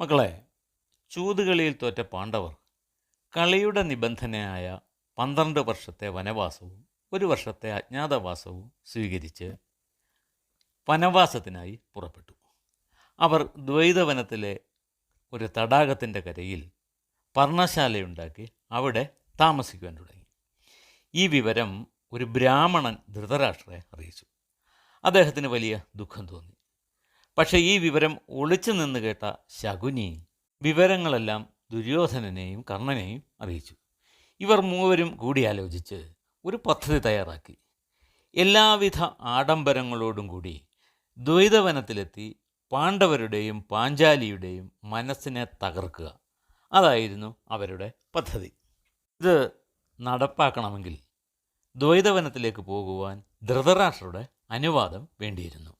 മക്കളെ ചൂതുകളിയിൽ തോറ്റ പാണ്ഡവർ കളിയുടെ നിബന്ധനയായ പന്ത്രണ്ട് വർഷത്തെ വനവാസവും ഒരു വർഷത്തെ അജ്ഞാതവാസവും സ്വീകരിച്ച് വനവാസത്തിനായി പുറപ്പെട്ടു. അവർ ദ്വൈതവനത്തിലെ ഒരു തടാകത്തിന്റെ കരയിൽ പർണശാലയുണ്ടാക്കി അവിടെ താമസിക്കുവാൻ തുടങ്ങി. ഈ വിവരം ഒരു ബ്രാഹ്മണൻ ധൃതരാഷ്ട്രയെ അറിയിച്ചു. അദ്ദേഹത്തിന് വലിയ ദുഃഖം തോന്നി. പക്ഷേ ഈ വിവരം ഒളിച്ചു നിന്ന് കേട്ട ശകുനി വിവരങ്ങളെല്ലാം ദുര്യോധനനെയും കർണനെയും അറിയിച്ചു. ഇവർ മൂവരും കൂടിയാലോചിച്ച് ഒരു പദ്ധതി തയ്യാറാക്കി. എല്ലാവിധ ആഡംബരങ്ങളോടും കൂടി ദ്വൈതവനത്തിലെത്തി പാണ്ഡവരുടെയും പാഞ്ചാലിയുടെയും മനസ്സിനെ തകർക്കുക. അതായിരുന്നു അവരുടെ പദ്ധതി. ഇത് നടപ്പാക്കണമെങ്കിൽ ദ്വൈതവനത്തിലേക്ക് പോകുവാൻ ധൃതരാഷ്ട്രയുടെ അനുവാദം വേണ്ടിയിരുന്നു.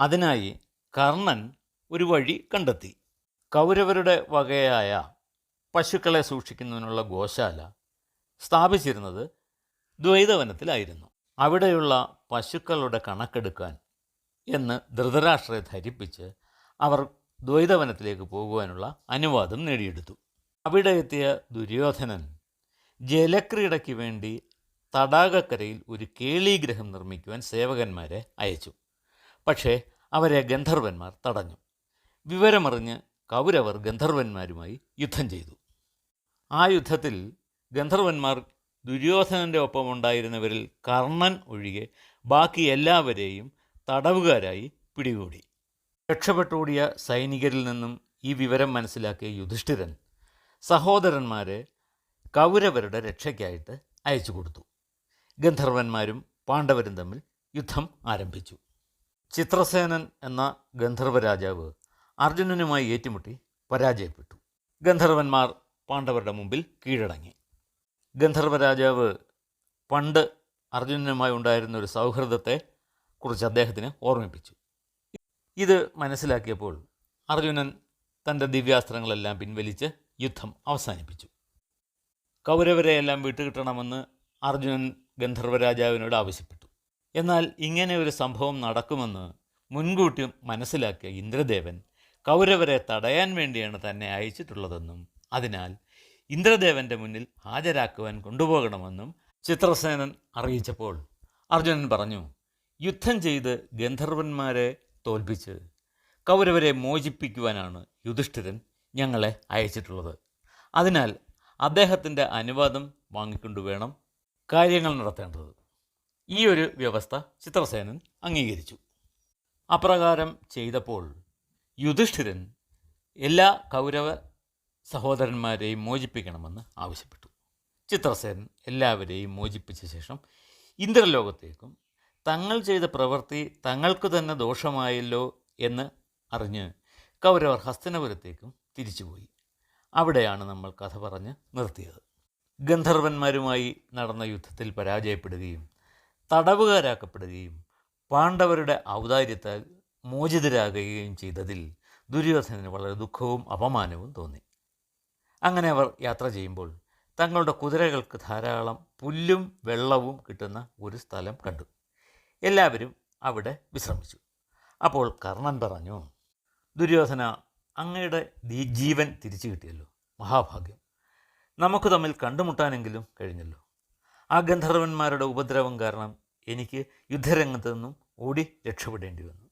അതിനായി കർണൻ ഒരു വഴി കണ്ടെത്തി. കൗരവരുടെ വകയായ പശുക്കളെ സൂക്ഷിക്കുന്നതിനുള്ള ഗോശാല സ്ഥാപിച്ചിരുന്നത് ദ്വൈതവനത്തിലായിരുന്നു. അവിടെയുള്ള പശുക്കളുടെ കണക്കെടുക്കാൻ എന്ന് ധൃതരാഷ്ട്രയെ ധരിപ്പിച്ച് അവർ ദ്വൈതവനത്തിലേക്ക് പോകുവാനുള്ള അനുവാദം നേടിയെടുത്തു. അവിടെ എത്തിയ ദുര്യോധനൻ ജലക്രീഡയ്ക്ക് വേണ്ടി തടാകക്കരയിൽ ഒരു കേളീഗ്രഹം നിർമ്മിക്കുവാൻ സേവകന്മാരെ അയച്ചു. പക്ഷേ അവരെ ഗന്ധർവന്മാർ തടഞ്ഞു. വിവരമറിഞ്ഞ് കൗരവർ ഗന്ധർവന്മാരുമായി യുദ്ധം ചെയ്തു. ആ യുദ്ധത്തിൽ ഗന്ധർവന്മാർ ദുര്യോധനന്റെ ഒപ്പമുണ്ടായിരുന്നവരിൽ കർണൻ ഒഴികെ ബാക്കി എല്ലാവരെയും തടവുകാരായി പിടികൂടി. രക്ഷപ്പെട്ടോടിയ സൈനികരിൽ നിന്നും ഈ വിവരം മനസ്സിലാക്കിയ യുധിഷ്ഠിരൻ സഹോദരന്മാരെ കൗരവരുടെ രക്ഷയ്ക്കായിട്ട് അയച്ചു കൊടുത്തു ഗന്ധർവന്മാരും പാണ്ഡവരും തമ്മിൽ യുദ്ധം ആരംഭിച്ചു. ചിത്രസേനൻ എന്ന ഗന്ധർവ രാജാവ് അർജുനനുമായി ഏറ്റുമുട്ടി പരാജയപ്പെട്ടു. ഗന്ധർവന്മാർ പാണ്ഡവരുടെ മുമ്പിൽ കീഴടങ്ങി. ഗന്ധർവ രാജാവ് പണ്ട് അർജുനനുമായി ഉണ്ടായിരുന്ന ഒരു സൗഹൃദത്തെ കുറിച്ച് അദ്ദേഹത്തിന് ഓർമ്മിപ്പിച്ചു. ഇത് മനസ്സിലാക്കിയപ്പോൾ അർജുനൻ തന്റെ ദിവ്യാസ്ത്രങ്ങളെല്ലാം പിൻവലിച്ച് യുദ്ധം അവസാനിപ്പിച്ചു. കൗരവരെയെല്ലാം വിട്ടുകിട്ടണമെന്ന് അർജുനൻ ഗന്ധർവ രാജാവിനോട് ആവശ്യപ്പെട്ടു. എന്നാൽ ഇങ്ങനെ ഒരു സംഭവം നടക്കുമെന്ന് മുൻകൂട്ടി മനസ്സിലാക്കിയ ഇന്ദ്രദേവൻ കൗരവരെ തടയാൻ വേണ്ടിയാണ് തന്നെ അയച്ചിട്ടുള്ളതെന്നും അതിനാൽ ഇന്ദ്രദേവന്റെ മുന്നിൽ ഹാജരാക്കുവാൻ കൊണ്ടുപോകണമെന്നും ചിത്രസേനൻ അറിയിച്ചപ്പോൾ അർജുനൻ പറഞ്ഞു യുദ്ധം ചെയ്ത് ഗന്ധർവന്മാരെ തോൽപ്പിച്ച് കൗരവരെ മോചിപ്പിക്കുവാനാണ് യുധിഷ്ഠിരൻ ഞങ്ങളെ അയച്ചിട്ടുള്ളത്. അതിനാൽ അദ്ദേഹത്തിന്റെ അനുവാദം വാങ്ങിക്കൊണ്ടു വേണം കാര്യങ്ങൾ നടത്തേണ്ടത്. ഈ ഒരു വ്യവസ്ഥ ചിത്രസേനൻ അംഗീകരിച്ചു. അപ്രകാരം ചെയ്തപ്പോൾ യുധിഷ്ഠിരൻ എല്ലാ കൗരവ സഹോദരന്മാരെയും മോചിപ്പിക്കണമെന്ന് ആവശ്യപ്പെട്ടു. ചിത്രസേനൻ എല്ലാവരെയും മോചിപ്പിച്ച ശേഷം ഇന്ദ്രലോകത്തേക്കും തങ്ങൾ ചെയ്ത പ്രവൃത്തി തങ്ങൾക്ക് തന്നെ ദോഷമായല്ലോ എന്ന് അറിഞ്ഞ് കൗരവർ ഹസ്തനപുരത്തേക്കും തിരിച്ചുപോയി. അവിടെയാണ് നമ്മൾ കഥ പറഞ്ഞ് നിർത്തിയത്. ഗന്ധർവന്മാരുമായി നടന്ന യുദ്ധത്തിൽ പരാജയപ്പെടുകയും തടവുകാരാക്കപ്പെടുകയും പാണ്ഡവരുടെ ഔദാര്യത്താൽ മോചിതരാകുകയും ചെയ്തതിൽ ദുര്യോധനന് വളരെ ദുഃഖവും അപമാനവും തോന്നി. അങ്ങനെ അവർ യാത്ര ചെയ്യുമ്പോൾ തങ്ങളുടെ കുതിരകൾക്ക് ധാരാളം പുല്ലും വെള്ളവും കിട്ടുന്ന ഒരു സ്ഥലം കണ്ടു. എല്ലാവരും അവിടെ വിശ്രമിച്ചു. അപ്പോൾ കർണൻ പറഞ്ഞു ദുര്യോധന അങ്ങയുടെ ജീവൻ തിരിച്ചു കിട്ടിയല്ലോ മഹാഭാഗ്യം. നമുക്ക് തമ്മിൽ കണ്ടുമുട്ടാനെങ്കിലും കഴിഞ്ഞല്ലോ. ആ ഗന്ധർവന്മാരുടെ ഉപദ്രവം കാരണം എനിക്ക് യുദ്ധരംഗത്ത് നിന്നും ഓടി രക്ഷപ്പെടേണ്ടി വന്നു.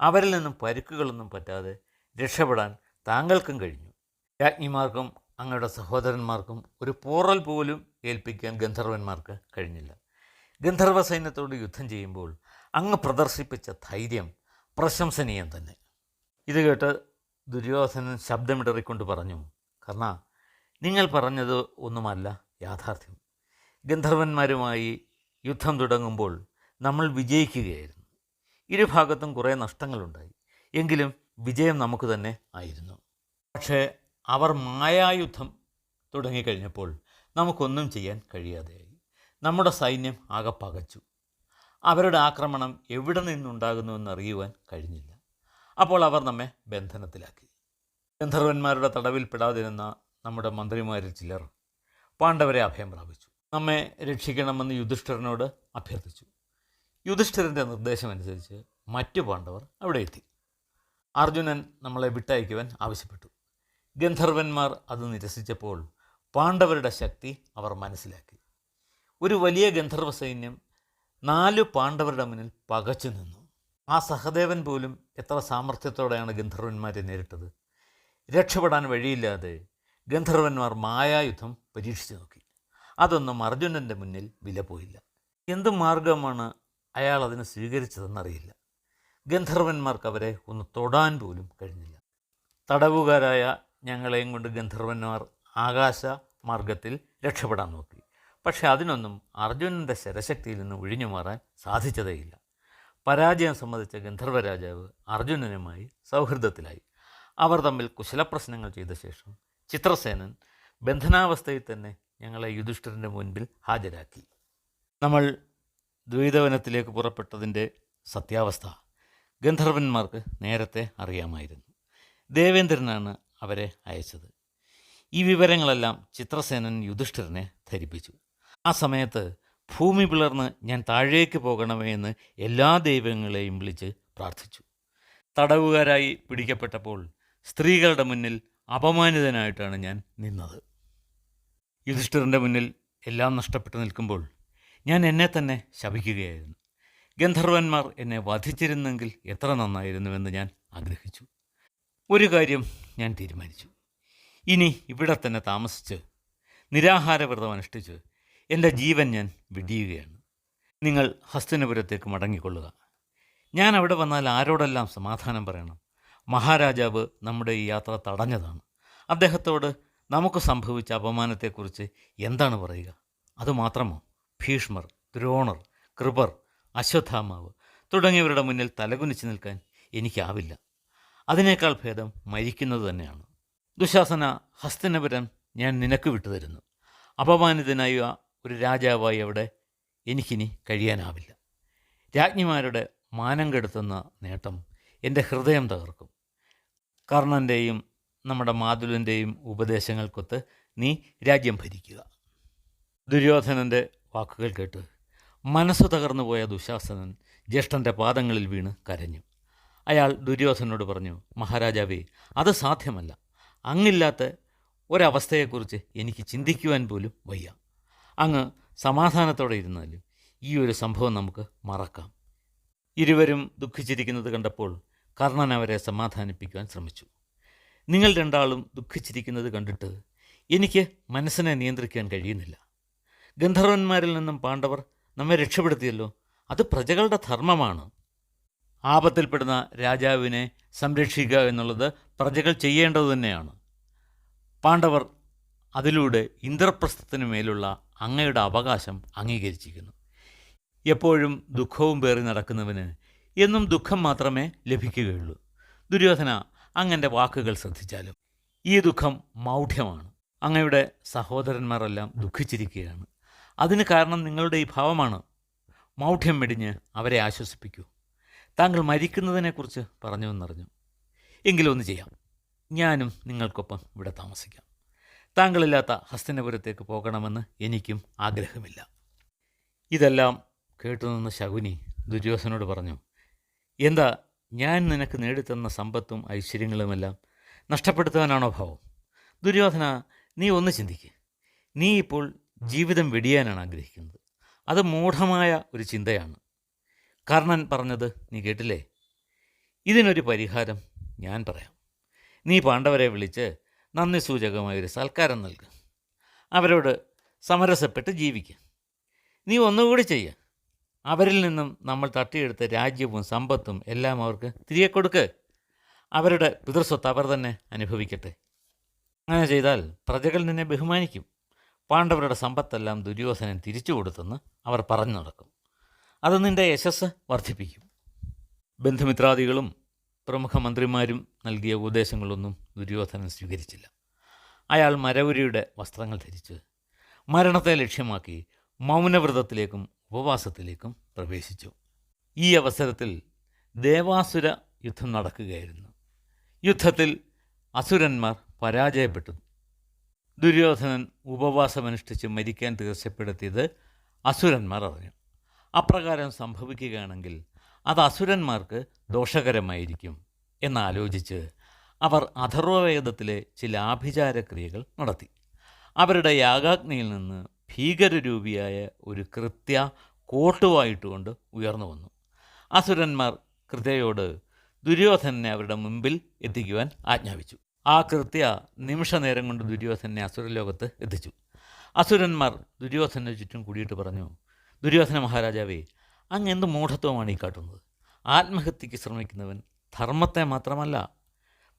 അവരിൽ നിന്നും പരുക്കുകളൊന്നും പറ്റാതെ രക്ഷപ്പെടാൻ താങ്കൾക്കും കഴിഞ്ഞു. രാജ്ഞിമാർക്കും അങ്ങയുടെ സഹോദരന്മാർക്കും ഒരു പോറൽ പോലും ഏൽപ്പിക്കാൻ ഗന്ധർവന്മാർക്ക് കഴിഞ്ഞില്ല. ഗന്ധർവ സൈന്യത്തോട് യുദ്ധം ചെയ്യുമ്പോൾ അങ്ങ് പ്രദർശിപ്പിച്ച ധൈര്യം പ്രശംസനീയം തന്നെ. ഇത് കേട്ട് ദുര്യോധനൻ ശബ്ദമിടറിക്കൊണ്ട് പറഞ്ഞു കർണ നിങ്ങൾ പറഞ്ഞത് ഒന്നുമല്ല യാഥാർത്ഥ്യം. ഗന്ധർവന്മാരുമായി യുദ്ധം തുടങ്ങുമ്പോൾ നമ്മൾ വിജയിക്കുകയായിരുന്നു. ഇരുഭാഗത്തും കുറേ നഷ്ടങ്ങളുണ്ടായി. എങ്കിലും വിജയം നമുക്ക് തന്നെ ആയിരുന്നു. പക്ഷേ അവർ മായായുദ്ധം തുടങ്ങിക്കഴിഞ്ഞപ്പോൾ നമുക്കൊന്നും ചെയ്യാൻ കഴിയാതെയായി. നമ്മുടെ സൈന്യം ആകെ പകച്ചു. അവരുടെ ആക്രമണം എവിടെ നിന്നുണ്ടാകുന്നുവെന്ന് അറിയുവാൻ കഴിഞ്ഞില്ല. അപ്പോൾ അവർ നമ്മെ ബന്ധനത്തിലാക്കി. ഗന്ധർവന്മാരുടെ തടവിൽപ്പെടാതിരുന്ന നമ്മുടെ മന്ത്രിമാരിൽ ചിലർ പാണ്ഡവരെ അഭയം പ്രാപിച്ചു. നമ്മെ രക്ഷിക്കണമെന്ന് യുധിഷ്ഠിരനോട് അഭ്യർത്ഥിച്ചു. യുധിഷ്ഠിരന്റെ നിർദ്ദേശമനുസരിച്ച് മറ്റു പാണ്ഡവർ അവിടെ എത്തി. അർജുനൻ നമ്മളെ വിട്ടയക്കുവാൻ ആവശ്യപ്പെട്ടു. ഗന്ധർവന്മാർ അത് നിരസിച്ചപ്പോൾ പാണ്ഡവരുടെ ശക്തി അവർ മനസ്സിലാക്കി. ഒരു വലിയ ഗന്ധർവ സൈന്യം നാല് പാണ്ഡവരുടെ മുന്നിൽ പകച്ചു നിന്നു. ആ സഹദേവൻ പോലും എത്ര സാമർഥ്യത്തോടെയാണ് ഗന്ധർവന്മാരെ നേരിട്ടത്. രക്ഷപ്പെടാൻ വഴിയില്ലാതെ ഗന്ധർവന്മാർ മായായുദ്ധം പരീക്ഷിച്ചു നോക്കി. അതൊന്നും അർജുനന്റെ മുന്നിൽ വില പോയില്ല. എന്ത് മാർഗമാണ് അയാൾ അതിനെ സ്വീകരിച്ചതെന്നറിയില്ല. ഗന്ധർവന്മാർക്ക് അവരെ ഒന്ന് തൊടാൻ പോലും കഴിഞ്ഞില്ല. തടവുകാരായ ഞങ്ങളെയും കൊണ്ട് ഗന്ധർവന്മാർ ആകാശ മാർഗത്തിൽ രക്ഷപ്പെടാൻ നോക്കി. പക്ഷെ അതിനൊന്നും അർജുനന്റെ ശരശക്തിയിൽ നിന്ന് ഒഴിഞ്ഞു മാറാൻ സാധിച്ചതേയില്ല. പരാജയം സംബന്ധിച്ച ഗന്ധർവരാജാവ് അർജുനനുമായി സൗഹൃദത്തിലായി. അവർ തമ്മിൽ കുശലപ്രശ്നങ്ങൾ ചെയ്ത ശേഷം ചിത്രസേനൻ ബന്ധനാവസ്ഥയിൽ തന്നെ ഞങ്ങളെ യുധിഷ്ഠിരന്റെ മുൻപിൽ ഹാജരാക്കി. നമ്മൾ ദ്വൈതവനത്തിലേക്ക് പുറപ്പെട്ടതിന്റെ സത്യാവസ്ഥ ഗന്ധർവന്മാർക്ക് നേരത്തെ അറിയാമായിരുന്നു. ദേവേന്ദ്രനാണ് അവരെ അയച്ചത്. ഈ വിവരങ്ങളെല്ലാം ചിത്രസേനൻ യുധിഷ്ഠിരനെ ധരിപ്പിച്ചു. ആ സമയത്ത് ഭൂമി പിളർന്ന് ഞാൻ താഴേക്ക് പോകണമേ എന്ന് എല്ലാ ദൈവങ്ങളെയും വിളിച്ച് പ്രാർത്ഥിച്ചു. തടവുകാരായി പിടിക്കപ്പെട്ടപ്പോൾ സ്ത്രീകളുടെ മുന്നിൽ അപമാനിതനായിട്ടാണ് ഞാൻ നിന്നത്. യുധിഷ്ഠിരന്റെ മുന്നിൽ എല്ലാം നഷ്ടപ്പെട്ടു നിൽക്കുമ്പോൾ ഞാൻ എന്നെ തന്നെ ശപിക്കുകയായിരുന്നു. ഗന്ധർവന്മാർ എന്നെ വധിച്ചിരുന്നെങ്കിൽ എത്ര നന്നായിരുന്നുവെന്ന് ഞാൻ ആഗ്രഹിച്ചു. ഒരു കാര്യം ഞാൻ തീരുമാനിച്ചു. ഇനി ഇവിടെ തന്നെ താമസിച്ച് നിരാഹാരവ്രതം അനുഷ്ഠിച്ച് എന്റെ ജീവൻ ഞാൻ വെടിയുകയാണ്. നിങ്ങൾ ഹസ്തിനപുരത്തേക്ക് മടങ്ങിക്കൊള്ളുക. ഞാൻ അവിടെ വന്നാൽ ആരോടെല്ലാം സമാധാനം പറയണം? മഹാരാജാവ് നമ്മുടെ ഈ യാത്ര തടഞ്ഞതാണ്. അദ്ദേഹത്തോട് നമുക്ക് സംഭവിച്ച അപമാനത്തെക്കുറിച്ച് എന്താണ് പറയുക? അതുമാത്രമോ ഭീഷ്മർ ദ്രോണർ കൃപർ അശ്വത്ഥാമാവ് തുടങ്ങിയവരുടെ മുന്നിൽ തലകുനിച്ച് നിൽക്കാൻ എനിക്കാവില്ല. അതിനേക്കാൾ ഭേദം മരിക്കുന്നത് തന്നെയാണ്. ദുശാസന ഹസ്തനപുരം ഞാൻ നിനക്ക് വിട്ടുതരുന്നു. അപമാനിതനായ ഒരു രാജാവായി അവിടെ എനിക്കിനി കഴിയാനാവില്ല. രാജ്ഞിമാരുടെ മാനം കെടുത്തുന്ന നേട്ടം എന്റെ ഹൃദയം തകർക്കും. കർണന്റെയും നമ്മുടെ മാതുലന്റെയും ഉപദേശങ്ങൾക്കൊത്ത് നീ രാജ്യം ഭരിക്കുക. ദുര്യോധനന്റെ വാക്കുകൾ കേട്ട് മനസ്സു തകർന്നു പോയ ദുശാസനൻ ജ്യേഷ്ഠന്റെ പാദങ്ങളിൽ വീണ് കരഞ്ഞു. അയാൾ ദുര്യോധനോട് പറഞ്ഞു മഹാരാജാവേ അത് സാധ്യമല്ല. അങ്ങില്ലാത്ത ഒരവസ്ഥയെക്കുറിച്ച് എനിക്ക് ചിന്തിക്കുവാൻ പോലും വയ്യ. അങ്ങ് സമാധാനത്തോടെ ഇരുന്നാലും ഈ ഒരു സംഭവം നമുക്ക് മറക്കാം. ഇരുവരും ദുഃഖിച്ചിരിക്കുന്നത് കണ്ടപ്പോൾ കർണൻ അവരെ സമാധാനിപ്പിക്കുവാൻ ശ്രമിച്ചു. നിങ്ങൾ രണ്ടാളും ദുഃഖിച്ചിരിക്കുന്നത് കണ്ടിട്ട് എനിക്ക് മനസ്സിനെ നിയന്ത്രിക്കാൻ കഴിയുന്നില്ല. ഗന്ധർവന്മാരിൽ നിന്നും പാണ്ഡവർ നമ്മെ രക്ഷപ്പെടുത്തിയല്ലോ. അത് പ്രജകളുടെ ധർമ്മമാണ്. ആപത്തിൽപ്പെടുന്ന രാജാവിനെ സംരക്ഷിക്കുക എന്നുള്ളത് പ്രജകൾ ചെയ്യേണ്ടത് തന്നെയാണ്. പാണ്ഡവർ അതിലൂടെ ഇന്ദ്രപ്രസ്ഥത്തിന് മേലുള്ള അങ്ങയുടെ അവകാശം അംഗീകരിച്ചിരിക്കുന്നു. എപ്പോഴും ദുഃഖവും പേറി നടക്കുന്നവന് എന്നും ദുഃഖം മാത്രമേ ലഭിക്കുകയുള്ളൂ. ദുര്യോധന അങ്ങന്റെ വാക്കുകൾ ശ്രദ്ധിച്ചാലും ഈ ദുഃഖം മൗഢ്യമാണ്. അങ്ങയുടെ സഹോദരന്മാരെല്ലാം ദുഃഖിച്ചിരിക്കുകയാണ്. അതിന് കാരണം നിങ്ങളുടെ ഈ ഭാവമാണ്. മൗഢ്യം വെടിഞ്ഞ് അവരെ ആശ്വസിപ്പിക്കൂ. താങ്കൾ മരിക്കുന്നതിനെക്കുറിച്ച് പറഞ്ഞു എന്നറിഞ്ഞു എങ്കിലും ഒന്ന് ചെയ്യാം. ഞാനും നിങ്ങൾക്കൊപ്പം ഇവിടെ താമസിക്കാം. താങ്കളില്ലാത്ത ഹസ്തനപുരത്തേക്ക് പോകണമെന്ന് എനിക്കും ആഗ്രഹമില്ല. ഇതെല്ലാം കേട്ടുനിന്ന ശകുനി ദുര്യോധനോട് പറഞ്ഞു എന്താ ഞാൻ നിനക്ക് നേടിത്തന്ന സമ്പത്തും ഐശ്വര്യങ്ങളുമെല്ലാം നഷ്ടപ്പെടുത്തുവാനാണോ ഭാവം? ദുര്യോധന നീ ഒന്ന് ചിന്തിക്ക്. നീ ഇപ്പോൾ ജീവിതം വെടിയാനാണ് ആഗ്രഹിക്കുന്നത്. അത് മൂഢമായ ഒരു ചിന്തയാണ്. കർണൻ പറഞ്ഞത് നീ കേട്ടില്ലേ? ഇതിനൊരു പരിഹാരം ഞാൻ പറയാം. നീ പാണ്ഡവരെ വിളിച്ച് നന്ദി സൂചകമായ ഒരു സൽക്കാരം നൽകുക അവരോട് സമരസപ്പെട്ട് ജീവിക്കുക നീ ഒന്നുകൂടി ചെയ്യുക അവരിൽ നിന്നും നമ്മൾ തട്ടിയെടുത്ത രാജ്യവും സമ്പത്തും എല്ലാം അവർക്ക് തിരികെ കൊടുക്ക്. അവരുടെ പിതൃസ്വത്ത് അവർ തന്നെ അനുഭവിക്കട്ടെ. അങ്ങനെ ചെയ്താൽ പ്രജകൾ നിന്നെ ബഹുമാനിക്കും. പാണ്ഡവരുടെ സമ്പത്തെല്ലാം ദുര്യോധനൻ തിരിച്ചു കൊടുത്തെന്ന് അവർ പറഞ്ഞു നടക്കും. അത് നിന്റെ യശസ് വർദ്ധിപ്പിക്കും. ബന്ധുമിത്രാദികളും പ്രമുഖ മന്ത്രിമാരും നൽകിയ ഉപദേശങ്ങളൊന്നും ദുര്യോധനൻ സ്വീകരിച്ചില്ല. അയാൾ മരവുരിയുടെ വസ്ത്രങ്ങൾ ധരിച്ച് മരണത്തെ ലക്ഷ്യമാക്കി മൗനവ്രതത്തിലേക്കും ഉപവാസത്തിലേക്കും പ്രവേശിച്ചു. ഈ അവസരത്തിൽ ദേവാസുര യുദ്ധം നടക്കുകയായിരുന്നു. യുദ്ധത്തിൽ അസുരന്മാർ പരാജയപ്പെട്ടു. ദുര്യോധനൻ ഉപവാസമനുഷ്ഠിച്ച് മരിക്കാൻ തീർച്ചപ്പെടുത്തിയത് അസുരന്മാർ അറിഞ്ഞു. അപ്രകാരം സംഭവിക്കുകയാണെങ്കിൽ അത് അസുരന്മാർക്ക് ദോഷകരമായിരിക്കും എന്നാലോചിച്ച് അവർ അഥർവവേദത്തിലെ ചില ആഭിചാരക്രിയകൾ നടത്തി. അവരുടെ യാഗാഗ്നിയിൽ നിന്ന് ഭീകരരൂപിയായ ഒരു കൃത്യ കോട്ടുവായിട്ടുകൊണ്ട് ഉയർന്നു വന്നു. അസുരന്മാർ കൃത്യയോട് ദുര്യോധനനെ അവരുടെ മുമ്പിൽ എത്തിക്കുവാൻ ആജ്ഞാപിച്ചു. ആ കൃത്യ നിമിഷനേരം കൊണ്ട് ദുര്യോധനെ അസുരലോകത്ത് എത്തിച്ചു. അസുരന്മാർ ദുര്യോധനെ ചുറ്റും കൂടിയിട്ട് പറഞ്ഞു ദുര്യോധന മഹാരാജാവേ അങ്ങ് എന്ത് മൂഢത്വമാണ് ഈ കാട്ടുന്നത്? ആത്മഹത്യക്ക് ശ്രമിക്കുന്നവൻ ധർമ്മത്തെ മാത്രമല്ല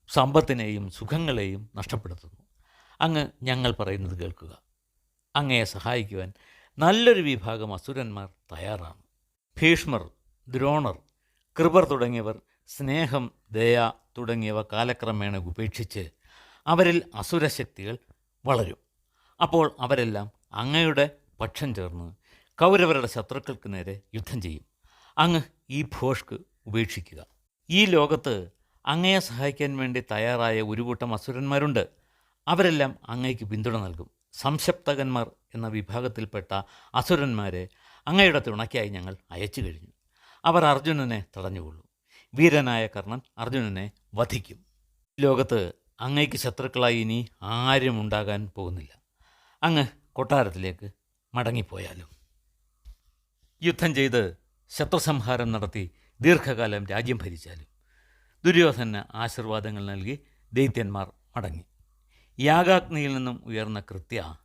സമ്പത്തിനെയും സുഖങ്ങളെയും നഷ്ടപ്പെടുത്തുന്നു. അങ്ങ് ഞങ്ങൾ പറയുന്നത് കേൾക്കുക. അങ്ങയെ സഹായിക്കുവാൻ നല്ലൊരു വിഭാഗം അസുരന്മാർ തയ്യാറാണ്. ഭീഷ്മർ ദ്രോണർ കൃപർ തുടങ്ങിയവർ സ്നേഹം ദയ തുടങ്ങിയവ കാലക്രമേണ ഉപേക്ഷിച്ച് അവരിൽ അസുരശക്തികൾ വളരും. അപ്പോൾ അവരെല്ലാം അങ്ങയുടെ പക്ഷം ചേർന്ന് കൗരവരുടെ ശത്രുക്കൾക്ക് നേരെ യുദ്ധം ചെയ്യും. അങ്ങ് ഈ ഭോഷ്ക്ക് ഉപേക്ഷിക്കുക. ഈ ലോകത്ത് അങ്ങയെ സഹായിക്കാൻ വേണ്ടി തയ്യാറായ ഒരു കൂട്ടം അസുരന്മാരുണ്ട്. അവരെല്ലാം അങ്ങയ്ക്ക് പിന്തുണ നൽകും. സംശപ്തകന്മാർ എന്ന വിഭാഗത്തിൽപ്പെട്ട അസുരന്മാരെ അങ്ങയുടെ തുണയ്ക്കായി ഞങ്ങൾ അയച്ചു കഴിഞ്ഞു. അവർ അർജുനനെ തടഞ്ഞുകൊള്ളും. വീരനായ കർണൻ അർജുനനെ വധിക്കും. ലോകത്ത് അങ്ങയ്ക്ക് ശത്രുക്കളായി ഇനി ആരും ഉണ്ടാകാൻ പോകുന്നില്ല. അങ്ങ് കൊട്ടാരത്തിലേക്ക് മടങ്ങിപ്പോയാലും? യുദ്ധം ചെയ്ത് ശത്രുസംഹാരം നടത്തി ദീർഘകാലം രാജ്യം ഭരിച്ചാലും ദുര്യോധന ആശീർവാദങ്ങൾ നൽകി ദൈത്യന്മാർ മടങ്ങി. യാഗാഗ്നിയിൽ നിന്നും ഉയർന്ന കൃത്യ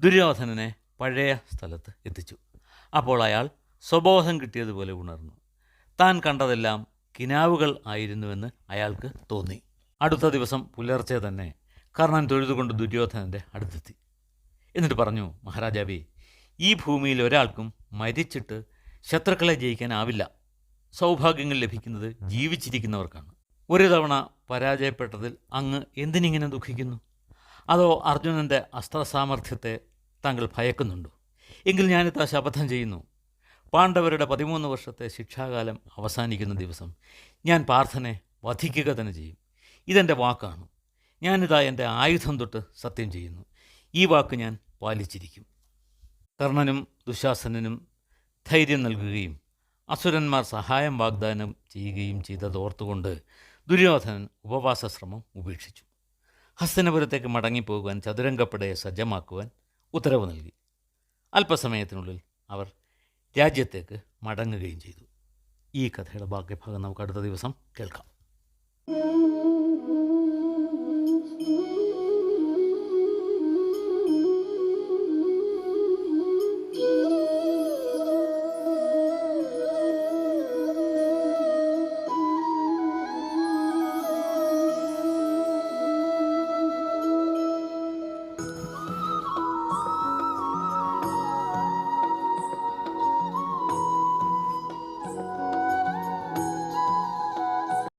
ദുര്യോധനനെ പഴയ സ്ഥലത്ത് എത്തിച്ചു. അപ്പോൾ അയാൾ സ്വബോധം കിട്ടിയതുപോലെ ഉണർന്നു. താൻ കണ്ടതെല്ലാം കിനാവുകൾ ആയിരുന്നുവെന്ന് അയാൾക്ക് തോന്നി. അടുത്ത ദിവസം പുലർച്ചെ തന്നെ കർണൻ തൊഴുതുകൊണ്ട് ദുര്യോധനന്റെ അടുത്തെത്തി. എന്നിട്ട് പറഞ്ഞു മഹാരാജാവേ ഈ ഭൂമിയിൽ ഒരാൾക്കും മരിച്ചിട്ട് ശത്രുക്കളെ ജയിക്കാനാവില്ല. സൗഭാഗ്യങ്ങൾ ലഭിക്കുന്നത് ജീവിച്ചിരിക്കുന്നവർക്കാണ്. ഒരു തവണ പരാജയപ്പെട്ടതിൽ അങ്ങ് എന്തിനിങ്ങനെ ദുഃഖിക്കുന്നു? അതോ അർജുനന്റെ അസ്ത്രസാമർഥ്യത്തെ താങ്കൾ ഭയക്കുന്നുണ്ടോ? എങ്കിൽ ഞാനിതാ ശപഥം ചെയ്യുന്നു. പാണ്ഡവരുടെ പതിമൂന്ന് വർഷത്തെ ശിക്ഷാകാലം അവസാനിക്കുന്ന ദിവസം ഞാൻ പാർത്ഥനെ വധിക്കുക തന്നെ ചെയ്യും. ഇതെന്റെ വാക്കാണ്. ഞാനിതാ എന്റെ ആയുധം തൊട്ട് സത്യം ചെയ്യുന്നു. ഈ വാക്ക് ഞാൻ പാലിച്ചിരിക്കും. കർണനും ദുശാസനനും ധൈര്യം നൽകുകയും അസുരന്മാർ സഹായം വാഗ്ദാനം ചെയ്യുകയും ചെയ്തതോർത്തുകൊണ്ട് ദുര്യോധനൻ ഉപവാസശ്രമം ഉപേക്ഷിച്ചു. ഹസ്തനപുരത്തേക്ക് മടങ്ങിപ്പോകുവാൻ ചതുരംഗപ്പടയെ സജ്ജമാക്കുവാൻ ഉത്തരവ് നൽകി. അല്പസമയത്തിനുള്ളിൽ അവർ രാജ്യത്തേക്ക് മടങ്ങുകയും ചെയ്തു. ഈ കഥയുടെ ബാക്കി ഭാഗം നമുക്ക് അടുത്ത ദിവസം കേൾക്കാം.